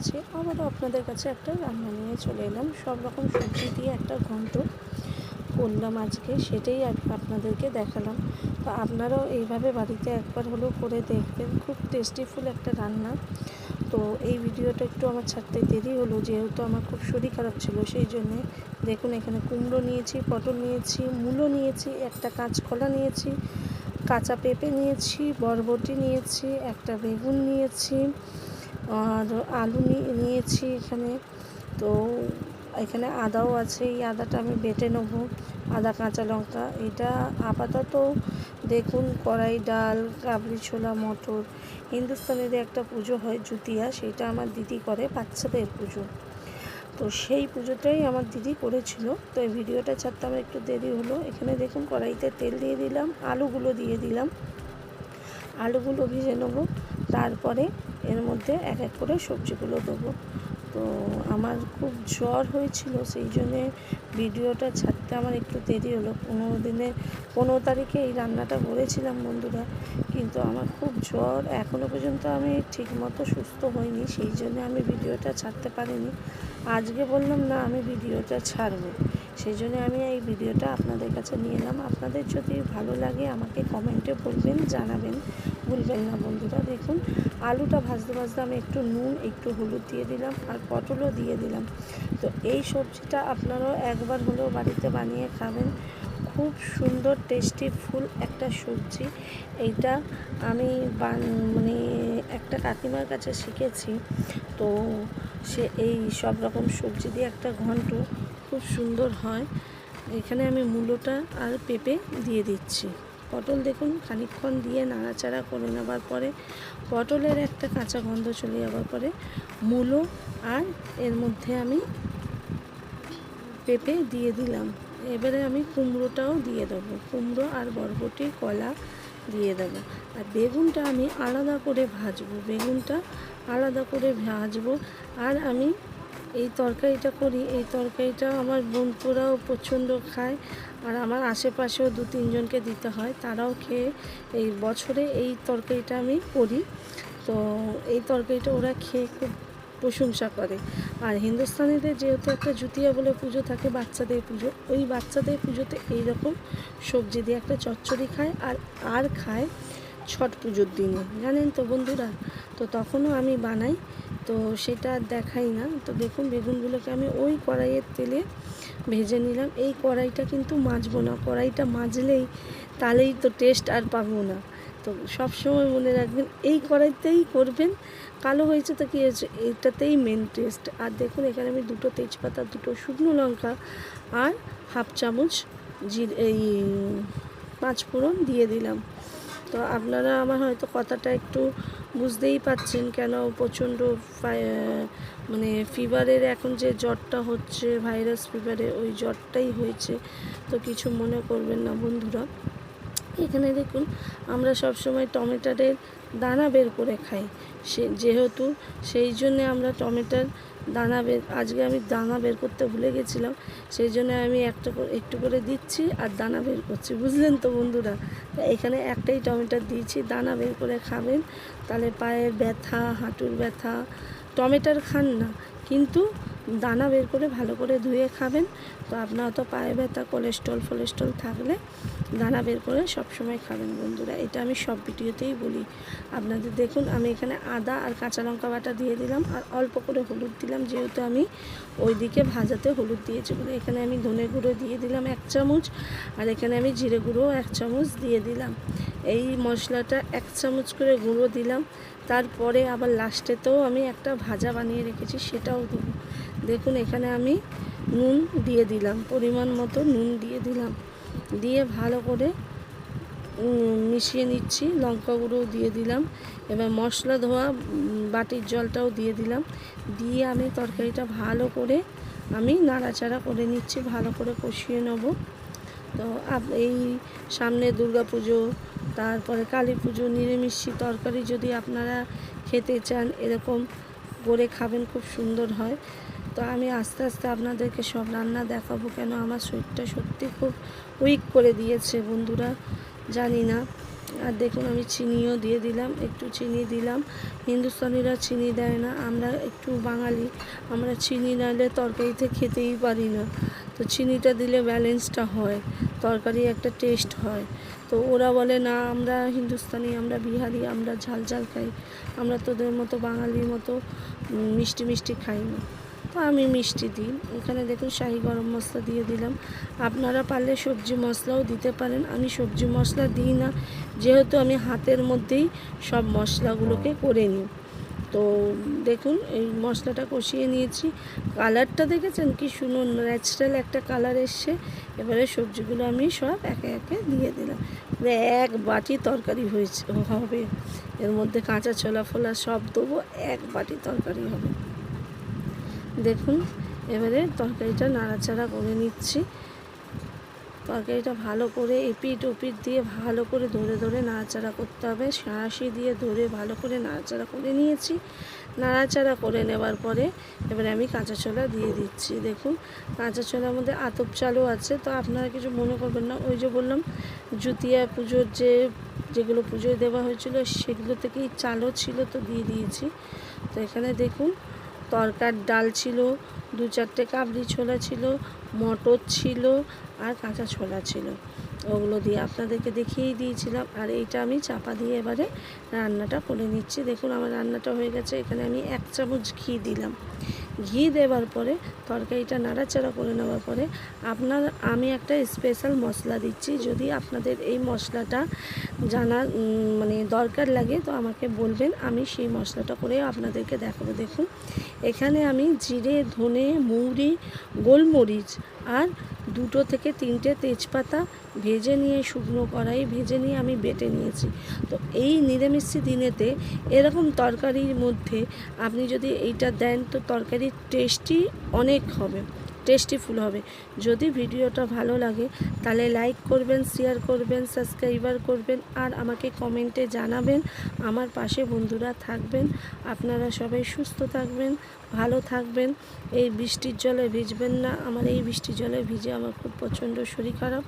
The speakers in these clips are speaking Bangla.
আছি আবারও আপনাদের কাছে একটা রান্না নিয়ে চলে এলাম। সব রকম সবজি দিয়ে একটা ঘন্ট করলাম আজকে, সেটাই আপনাদেরকে দেখালাম। তো আপনারাও এইভাবে বাড়িতে একবার হলেও করে দেখবেন। খুব টেস্টিফুল একটা রান্না। তো এই ভিডিওটা একটু আমার ছাড়তে দেরি হলো, যেহেতু আমার খুব শরীর খারাপ ছিল, সেই জন্যে দেখুন এখানে কুমড়ো নিয়েছি, পটল নিয়েছি, মূলো নিয়েছি, একটা কাঁচকলা নিয়েছি, কাঁচা পেঁপে নিয়েছি, বরবটি নিয়েছি, একটা বেগুন নিয়েছি আর আলু নিয়ে- নিয়েছি এখানে। তো এখানে আদাও আছে। এই আদাটা আমি বেটে নেব। আদা, কাঁচা লঙ্কা। এটা আপাতত দেখুন, কড়াই, ডাল, কাবলি, ছোলা, মটর। হিন্দুস্তানিদের একটা পুজো হয় জুতিয়া। সেটা আমার দিদি করে, বাচ্চাদের পুজো। তো সেই পুজোটাই আমার দিদি করেছিল। তো এই ভিডিওটা ছাড়তে আমার একটু দেরি হলো। এখানে দেখুন, কড়াইতে তেল দিয়ে দিলাম, আলুগুলো দিয়ে দিলাম। আলুগুলো ভেজে নেব। তারপরে এর মধ্যে এক এক করে সবজিগুলো দেবো। তো আমার খুব জ্বর হয়েছিল, সেই জন্যে ভিডিওটা ছাড়তে আমার একটু দেরি হলো। পনেরো দিনে, পনেরো তারিখে এই রান্নাটা করেছিলাম বন্ধুরা, কিন্তু আমার খুব জ্বর। এখনও পর্যন্ত আমি ঠিকমতো সুস্থ হইনি, সেই জন্য আমি ভিডিওটা ছাড়তে পারিনি। আজকে বললাম, না, আমি ভিডিওটা ছাড়বো। সেই জন্য আমি এই ভিডিওটা আপনাদের কাছে নিয়ে এলাম। আপনাদের যদি ভালো লাগে আমাকে কমেন্টে বলবেন, জানাবেন। ভুলবেন না বন্ধুরা, দেখুন, আলুটা ভাজতে ভাজতে আমি একটু নুন, একটু হলুদ দিয়ে দিলাম আর পটলও দিয়ে দিলাম। তো এই সবজিটা আপনারাও একবার হলেও বাড়িতে বানিয়ে খাবেন। খুব সুন্দর, টেস্টি, ফুল একটা সবজি। এইটা আমি মানে একটা কাকিমার কাছে শিখেছি। তো সে এই সব রকম সবজি দিয়ে একটা ঘন্ট খুব সুন্দর হয়। এখানে আমি মূলোটা আর পেঁপে দিয়ে দিচ্ছি। পটল দেখুন খানিকক্ষণ দিয়ে নাড়াচাড়া করে নেবার পরে পটলের একটা কাঁচা গন্ধ চলে যাওয়ার পরে মূলো আর এর মধ্যে আমি পেঁপে দিয়ে দিলাম। এবারে আমি কুমড়োটাও দিয়ে দেবো। কুমড়ো আর বরবটি, কলা দিয়ে দেবো। আর বেগুনটা আমি আলাদা করে ভাজবো। বেগুনটা আলাদা করে ভাজবো। আর আমি এই তরকারিটা করি, এই তরকারিটা আমার বন্ধুরাও প্রচণ্ড খায়। আর আমার আশেপাশেও দু তিনজনকে দিতে হয়, তারাও খেয়ে এই বছরে এই তরকারিটা আমি করি। তো এই তরকারিটা ওরা খেয়ে খুব প্রশংসা করে। আর হিন্দুস্তানিদের যেহেতু একটা জুতিয়া বলে পুজো থাকে, বাচ্চাদের পুজো, ওই বাচ্চাদের পুজোতে এই রকম সবজি দিয়ে একটা চচ্চড়ি খায় আর আর খায় ছট পুজোর দিনে। জানেন তো বন্ধুরা, তো তখনও আমি বানাই তো সেটা দেখাই না। তো দেখুন, বেগুনগুলোকে আমি ওই কড়াইয়ের তেলে ভেজে নিলাম। এই কড়াইটা কিন্তু মাজবো না। কড়াইটা মাজলেই তাহলেই তো টেস্ট আর পাবো না। তো সব সময় মনে রাখবেন, এই কড়াইতেই করবেন। কালো হয়েছে তো কী হয়েছে? এটাতেই মেন টেস্ট আর দেখুন, এখানে আমি দুটো তেজপাতা, দুটো শুকনো লঙ্কা আর হাফ চামচ জির এই পাঁচ ফোড়ন দিয়ে দিলাম। তো আপনারা আমার হয়তো কথাটা একটু বুঝতেই পাচ্ছেন কেন প্রচণ্ড মানে ফিভারের এখন যে জ্বরটা হচ্ছে ভাইরাস ফিভারে ওই জ্বরটাই হয়েছে, তো কিছু মনে করবেন না বন্ধুরা। এখানে দেখুন, আমরা সব সময় টমেটোর দানা বের করে খাই। সে যেহেতু সেই জন্যে আমরা টমেটোর দানা বের, আজকে আমি দানা বের করতে ভুলে গেছিলাম, সেই জন্য আমি একটা একটু করে দিচ্ছি আর দানা বের করছি, বুঝলেন তো বন্ধুরা? তা এখানে একটাই টমেটো দিয়েছি, দানা বের করে খাবেন, তাহলে পায়ের ব্যথা, হাঁটুর ব্যথা, টমেটোর খান না, কিন্তু দানা বের করে ভালো করে ধুয়ে খাবেন, তো আপনার তো পায়ে ব্যথা, কোলেস্ট্রল, ফোলেস্ট্রল থাকলে দানা বের করে সব সময় খাবেন বন্ধুরা। এটা আমি সব ভিডিওতেই বলি। আপনাদের দেখুন, আমি এখানে আদা আর কাঁচা লঙ্কা বাটা দিয়ে দিলাম আর অল্প করে হলুদ দিলাম, যেহেতু আমি ওইদিকে ভাজাতে হলুদ দিয়েছি বলে এখানে আমি ধনে গুঁড়ো দিয়ে দিলাম এক চামচ আর এখানে আমি জিরে গুঁড়ো এক চামচ দিয়ে দিলাম। এই মশলাটা এক চামচ করে গুঁড়ো দিলাম, তারপরে আবার লাস্টেতেও আমি একটা ভাজা বানিয়ে রেখেছি, সেটাও দেবো। দেখুন, এখানে আমি নুন দিয়ে দিলাম, পরিমাণ মতো নুন দিয়ে দিলাম। দিয়ে ভালো করে মিশিয়ে নিচ্ছি। লঙ্কা গুঁড়োও দিয়ে দিলাম। এবার মশলা ধোয়া বাটির জলটাও দিয়ে দিলাম। দিয়ে আমি তরকারিটা ভালো করে আমি নাড়াচাড়া করে নিচ্ছি, ভালো করে কষিয়ে নেব। তো এই সামনে দুর্গা পুজো, তারপরে কালী পুজো, নিরামিষি তরকারি যদি আপনারা খেতে চান, এরকম করে খাবেন, খুব সুন্দর হয়। তো আমি আস্তে আস্তে আপনাদেরকে সব রান্না দেখাবো কেন আমার শরীরটা সত্যি খুব উইক করে দিয়েছে বন্ধুরা, জানি না। আর দেখুন আমি চিনিও দিয়ে দিলাম, একটু চিনি দিলাম। হিন্দুস্তানিরা চিনি দেয় না, আমরা একটু বাঙালি, আমরা চিনি নাহলে তরকারিতে খেতেই পারি না। তো চিনিটা দিলে ব্যালেন্সটা হয়, তরকারি একটা টেস্ট হয়। তো ওরা বলে, না, আমরা হিন্দুস্তানি, আমরা বিহারি, আমরা ঝাল ঝাল খাই। আমরা তোদের মতো বাঙালির মতো মিষ্টি মিষ্টি খাই না। তো আমি মিষ্টি দিই। এখানে দেখুন শাহি গরম মশলা দিয়ে দিলাম। আপনারা পারলে সবজি মশলাও দিতে পারেন। আমি সবজি মশলা দিই না। যেহেতু আমি হাতের মধ্যেই সব মশলাগুলোকে করে নিই। তো দেখুন, এই মশলাটা কষিয়ে নিয়েছি। কালারটা দেখেছেন? কি শুনুন ন্যাচারাল একটা কালার এসছে। এবারে সবজিগুলো আমি সব একে একে দিয়ে দিলাম। এক বাটি তরকারি হয়েছে, হবে। এর মধ্যে কাঁচা ছোলা ফোলা সব দেবো, এক বাটি তরকারি হবে। দেখুন, এবারে তরকারিটা নাড়াচাড়া করে নিচ্ছি। তরকারিটা ভালো করে এপিট ওপিট দিয়ে ভালো করে ধরে ধরে নাড়াচাড়া করতে হবে। সাঁড়াশি দিয়ে ধরে ভালো করে নাড়াচাড়া করে নিয়েছি। নাড়াচাড়া করে নেবার পরে এবারে আমি কাঁচা ছোলা দিয়ে দিচ্ছি। দেখুন, কাঁচা ছোলার মধ্যে আতপ চালও আছে। তো আপনারা কিছু মনে করবেন না, ওই যে বললাম জুতিয়া পুজোর যে, যেগুলো পুজোয় দেওয়া হয়েছিল, সেগুলো থেকেই চালও ছিল, তো দিয়ে দিয়েছি। তো এখানে দেখুন তরকার ডাল ছিল, দু চারটে কাবলি ছোলা ছিল, মটর ছিল আর কাঁচা ছোলা ছিল। ওগুলো দিয়ে আপনাদেরকে দেখিয়েই দিয়েছিলাম। আর এইটা আমি চাপা দিয়ে এবারে রান্নাটা করে নিচ্ছি। দেখুন, আমার রান্নাটা হয়ে গেছে। এখানে আমি এক চামচ ঘি দিলাম। ঘি দেওয়ার পরে, তরকারিটা নাড়াচাড়া করে নেওয়ার পরে, আপনার, আমি একটা স্পেশাল মশলা দিচ্ছি। যদি আপনাদের এই মশলাটা জানা মানে দরকার লাগে, তো আমাকে বলবেন। আমি সেই মশলাটা করে আপনাদেরকে দেখাবো। দেখুন, এখানে আমি জিরে, ধনে, মৌরি, গোলমরিচ আর দুটো থেকে তিনটে তেজপাতা ভেজে নিয়ে শুকনো কড়াই ভেজে নিয়ে আমি বেটে নিয়েছি। তো এই নিরামিষি দিনেতে এরকম তরকারির মধ্যে আপনি যদি এইটা দেন তো তরকারির টেস্টই অনেক হবে। টেস্টিফুল হবে। যদি ভিডিওটা ভালো লাগে, তাহলে লাইক করবেন শেয়ার করবেন সাবস্ক্রাইবার করবেন, আর আমাকে কমেন্টে জানাবেন। আমার পাশে বন্ধুরা থাকবেন। আপনারা সবাই সুস্থ থাকবেন, ভালো থাকবেন। এই বৃষ্টির জলে ভিজবেন না। আমার এই বৃষ্টির জলে ভিজে আমার খুব প্রচণ্ড শরীর খারাপ।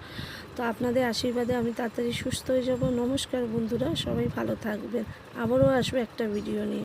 তো আপনাদের আশীর্বাদে আমি তাড়াতাড়ি সুস্থ হয়ে যাব। নমস্কার বন্ধুরা, সবাই ভালো থাকবেন। আবারও আসব একটা ভিডিও নিয়ে।